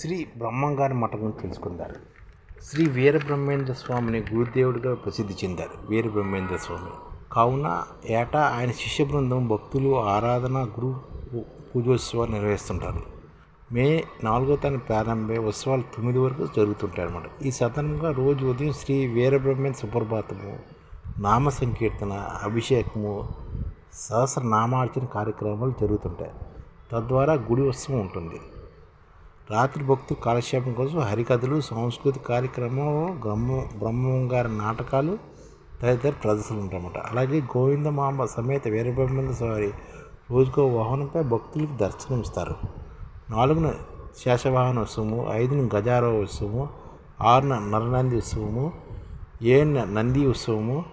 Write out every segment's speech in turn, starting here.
శ్రీ బ్రహ్మంగారి మఠం గురించి తెలుసుకుందారు. శ్రీ వీరబ్రహ్మేంద్ర స్వామిని గురుదేవుడిగా ప్రసిద్ధి చెందారు. వీరబ్రహ్మేంద్ర స్వామి. కావున ఏటా ఆయన శిష్య బృందం భక్తులు ఆరాధన గురు పూజోత్సవాలు నిర్వహిస్తుంటారు. మే నాలుగో తారీఖు ప్రారంభమై ఉత్సవాలు తొమ్మిది వరకు జరుగుతుంటాయి అన్నమాట ఈ సందర్భంగా రోజు ఉదయం శ్రీ వీరబ్రహ్మేంద్ర సుప్రభాతము నామ సంకీర్తన అభిషేకము సహస్రనామార్చన కార్యక్రమాలు జరుగుతుంటాయి. తద్వారా గుడి ఉత్సవం ఉంటుంది. రాత్రి భక్తులు కాలక్షేపం కోసం హరికథలు సాంస్కృతిక కార్యక్రమం బ్రహ్మ బ్రహ్మం గారి నాటకాలు తదితర ప్రదర్శనలు ఉంటాయన్నమాట. అలాగే గోవిందమాంబ సమేత వీరబ్రహ్మేంద్ర స్వారి రోజుకో వాహనంపై భక్తులకు దర్శనమిస్తారు నాలుగున శేషవాహన ఉత్సవము ఐదున గజారో ఉత్సవము ఆరున నరనంది ఉత్సవము ఏడున నంది ఉత్సవము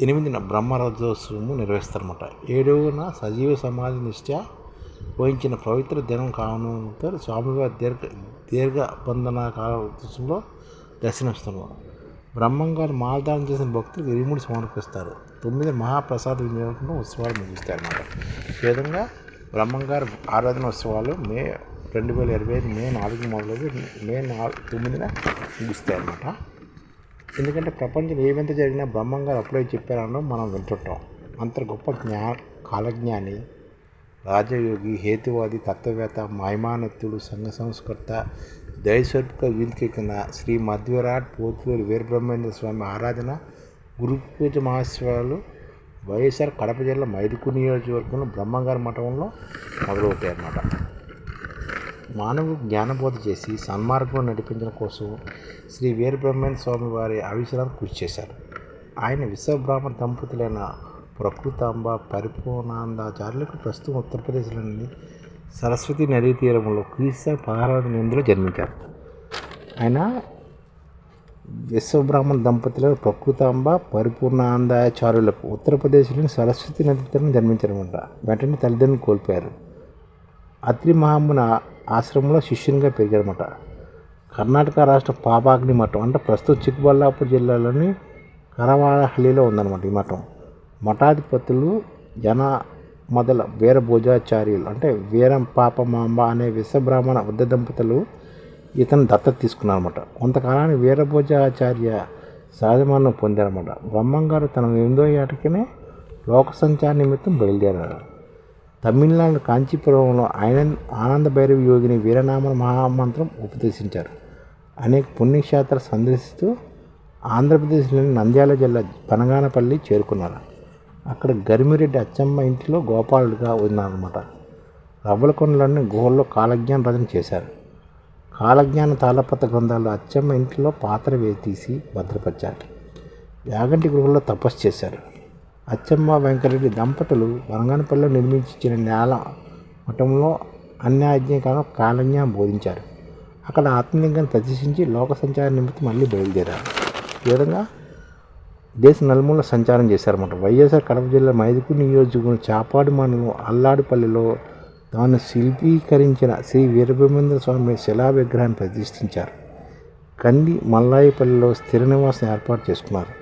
ఎనిమిదిన బ్రహ్మరథోత్సవము నిర్వహిస్తారన్నమాట. ఏడవన సజీవ సమాధి నిష్ఠ వహించిన పవిత్ర దినం కావడంతో స్వామివారి దీర్ఘ దీర్ఘ బంధన కాలంలో దర్శనమిస్తున్నారు బ్రహ్మంగారు మాలదానం చేసిన భక్తులు ఇరుముడి సమర్పిస్తారు. తొమ్మిది మహాప్రసాద వినియోగంలో ఉత్సవాలు ముగిస్తాయి అన్నమాట ఈ విధంగా బ్రహ్మంగారు ఆరాధన ఉత్సవాలు మే రెండు వేల ఇరవై ఐదు మే నాలుగు మొదలైతే మే నాలుగు తొమ్మిదిన ముగుస్తాయి అన్నమాట ఎందుకంటే ప్రపంచం ఏ వింత జరిగినా బ్రహ్మంగారు అప్పుడే చెప్పారనో మనం వింటుంటాం. అంత గొప్ప జ్ఞా కాలజ్ఞాని రాజయోగి హేతువాది తత్వవేత్త మహిమానత్తుడు సంఘ సంస్కర్త దయస్వరూపక వీంతికెక్కిన శ్రీ మధ్వరాట్ పోతులూరు వీరబ్రహ్మేంద్ర స్వామి ఆరాధన గురు పూజ మహోత్సవాలు వైఎస్ఆర్ కడప జిల్లా మైదుకు నియోజకవర్గంలో బ్రహ్మంగారి మఠంలో మొదలవుతాయి అన్నమాట మానవుడు జ్ఞానబోధ చేసి సన్మార్గం నడిపించడం కోసం శ్రీ వీరబ్రహ్మేంద్ర స్వామి వారి ఆవిష్కరణకు కృషి చేశారు. ఆయన విశ్వబ్రాహ్మణ దంపతులైన ప్రకృతాంబ పరిపూర్ణాందాచార్యులకు ప్రస్తుతం ఉత్తరప్రదేశ్లోని సరస్వతి నదీ తీరంలో క్రీస్తు పదహారవ ఎనిమిదిలో జన్మించారు. ఆయన విశ్వబ్రాహ్మణ దంపతుల ప్రకృతాంబ పరిపూర్ణాందాచార్యులకు ఉత్తరప్రదేశ్లోని సరస్వతి నది తీరం జన్మించారన్నమాట వెంటనే తల్లిదండ్రులు కోల్పోయారు. అత్రి మహామున ఆశ్రమంలో శిష్యునిగా పెరిగారన్నమాట. కర్ణాటక రాష్ట్ర పాపాగ్ని మఠం అంటే ప్రస్తుతం చిక్కబళ్ళాపూర్ జిల్లాలోని కరవాడహల్లిలో ఉందన్నమాట ఈ మఠం. మఠాధిపతులు జన మొదల వీరభోజాచార్యులు అంటే వీరం పాపమాంబ అనే విశ్వబ్రాహ్మణ వృద్ధ దంపతులు ఇతను దత్తత తీసుకున్నారన్నమాట. కొంతకాలానికి వీరభోజాచార్య సహజమానం పొందారన్నమాట. బ్రహ్మంగారు తన ఎనిమిదో ఏటకినే లోక సంచార నిమిత్తం బయలుదేరారు. తమిళనాడు కాంచీపురంలో ఆయన ఆనంద భైరవ యోగిని వీరనామ మహామంత్రం ఉపదేశించారు. అనేక పుణ్యక్షేత్ర సందర్శిస్తూ ఆంధ్రప్రదేశ్లోని నంద్యాల జిల్లా పనగానపల్లి చేరుకున్నారు. అక్కడ గరిమిరెడ్డి అచ్చమ్మ ఇంటిలో గోపాలుడిగా ఉన్నారన్నమాట. రవ్వలకొండలోని గుహల్లో కాలజ్ఞాన రచన చేశారు. కాలజ్ఞాన తాళపత్ర గ్రంథాలు అచ్చమ్మ ఇంటిలో పాత్ర వేసి తీసి భద్రపరిచారు. యాగంటి గృహంలో తపస్సు చేశారు. అచ్చమ్మ వెంకరెడ్డి దంపతులు వరంగనపల్లిలో నిర్మించిన నేల మఠంలో అన్యాజ్ఞానం కాలజ్ఞానం బోధించారు. అక్కడ ఆత్మలింగాన్ని ప్రదర్శించి లోక సంచార నిమిత్తం మళ్ళీ బయలుదేరారు. ఈ విధంగా దేశ నలుమూల సంచారం చేశారన్నమాట. వైఎస్ఆర్ కడప జిల్లా మైదుకు నియోజకవర్గం చాపాడు మండలం అల్లాడుపల్లిలో తాను శిల్పీకరించిన శ్రీ వీరబ్రహ్మేంద్ర స్వామి శిలా విగ్రహాన్ని ప్రతిష్ఠించారు. కంది మల్లాయిపల్లిలో స్థిర నివాసం ఏర్పాటు చేసుకున్నారు.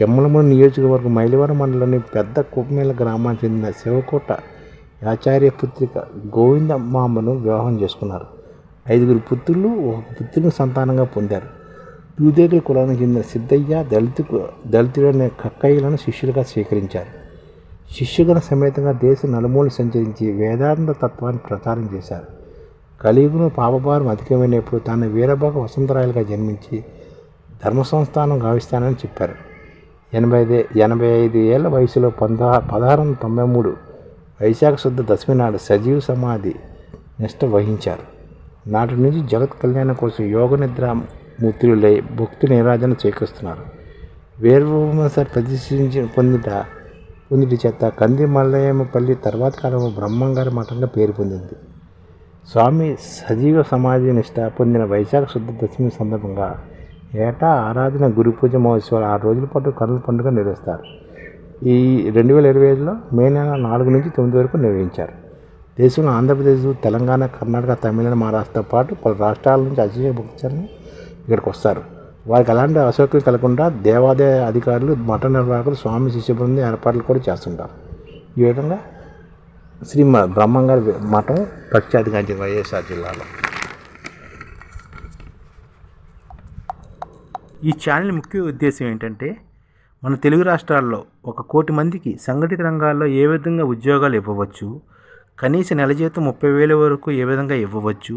జమ్మలమూడి నియోజకవర్గం మైలవరం మండలంలోని పెద్ద కుప్పమేల గ్రామానికి చెందిన శివకోట ఆచార్య పుత్రిక గోవిందమ్మాంబను వివాహం చేసుకున్నారు. ఐదుగురు పుత్రులు ఒక పుత్రుని సంతానంగా పొందారు. దూదేగుల కులానికి చెందిన సిద్ధయ్య దళితుకు దళితుడనే కక్కయ్యలను శిష్యులుగా స్వీకరించారు. శిష్యుగణ సమేతంగా దేశ నలుమూలు సంచరించి వేదాంత తత్వాన్ని ప్రచారం చేశారు. కలియుగను పాపభారం అధికమైనప్పుడు తాను వీరభాగ వసంతరాయలుగా జన్మించి ధర్మ సంస్థానం గావిస్తానని చెప్పారు. ఎనభై ఐదు ఎనభై ఐదు ఏళ్ళ వయసులో పందా పదహారు వందల తొంభై మూడు వైశాఖ శుద్ధ దశమి నాడు సజీవ సమాధి నిష్ట వహించారు. నాటి నుంచి జగత్ కళ్యాణం కోసం యోగ నిద్ర మూర్తులై భక్తి నిరాజన చేకూరుస్తున్నారు. వీరభూమసారి ప్రతిష్ఠించి పొందిట పొందుటి చేత కంది మల్లయ్యమ్మపల్లి తర్వాత కాలంలో బ్రహ్మంగారి మఠంగా పేరు పొందింది. స్వామి సజీవ సమాధి నిష్ట పొందిన వైశాఖ శుద్ధ దశమి సందర్భంగా ఏటా ఆరాధన గురు పూజ మహోత్సవాలు ఆరు రోజుల పాటు కనుల పండుగ నిర్వహిస్తారు. ఈ రెండు వేల ఇరవై ఐదులో మే నెల నాలుగు నుంచి తొమ్మిది వరకు నిర్వహించారు. దేశంలో ఆంధ్రప్రదేశ్ తెలంగాణ కర్ణాటక తమిళనాడు మహారాష్ట్రతో పాటు పలు రాష్ట్రాల నుంచి అతిశయ భక్తులను ఇక్కడికి వస్తారు. వారికి అలాంటి అసౌకర్యం కలగకుండా దేవాదాయ అధికారులు మఠ నిర్వాహకులు స్వామి శిష్య బృందం ఏర్పాట్లు కూడా చేస్తుంటారు. ఈ విధంగా శ్రీ బ్రహ్మంగారి మఠం ప్రఖ్యాతిగాంచింది వైఎస్ఆర్ జిల్లాలో. ఈ ఛానల్ ముఖ్య ఉద్దేశం ఏంటంటే మన తెలుగు రాష్ట్రాల్లో ఒక కోటి మందికి సంఘటిత రంగాల్లో ఏ విధంగా ఉద్యోగాలు ఇవ్వవచ్చు కనీస నెల జీతం ముప్పై వేల వరకు ఏ విధంగా ఇవ్వవచ్చు